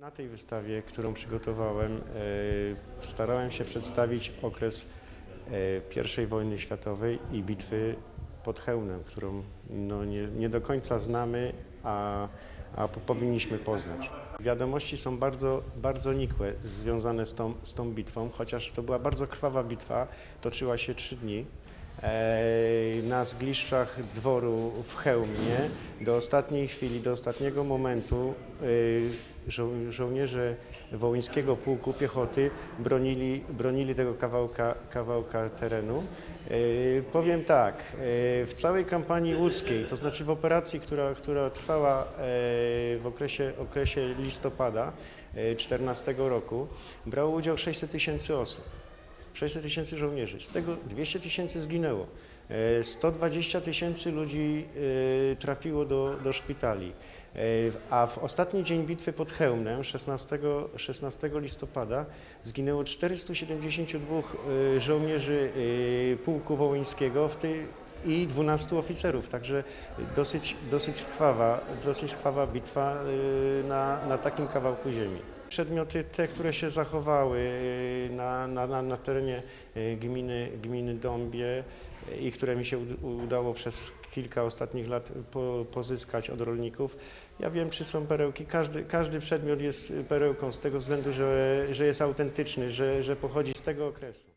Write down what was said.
Na tej wystawie, którą przygotowałem, e, starałem się przedstawić okres e, I wojny światowej i bitwy pod Chełmnem, którą no, nie, nie do końca znamy, a, a po- powinniśmy poznać. Wiadomości są bardzo, bardzo nikłe związane z tą, z tą bitwą, chociaż to była bardzo krwawa bitwa, toczyła się trzy dni. Na zgliszczach dworu w Chełmie do ostatniej chwili, do ostatniego momentu żo- żołnierze Wołyńskiego Pułku Piechoty bronili, bronili tego kawałka, kawałka terenu. Powiem tak, w całej kampanii łódzkiej, to znaczy w operacji, która, która trwała w okresie, okresie listopada 14 roku, brało udział 600 tysięcy osób. 600 tysięcy żołnierzy, z tego 200 tysięcy zginęło. E, 120 tysięcy ludzi e, trafiło do, do szpitali. E, A w ostatni dzień bitwy pod Chełmnem, 16, 16 listopada, zginęło 472 e, żołnierzy e, Pułku Wołyńskiego, w tej i 12 oficerów, także dosyć, dosyć, krwawa, dosyć krwawa bitwa e, na, na takim kawałku ziemi. Przedmioty te, które się zachowały e, na, na, na, terenie e, gminy, gminy Dąbie i które mi się ud- udało przez kilka ostatnich lat po, pozyskać od rolników. Ja wiem, czy są perełki. Każdy, każdy przedmiot jest perełką z tego względu, że, że jest autentyczny, że, że pochodzi z tego okresu.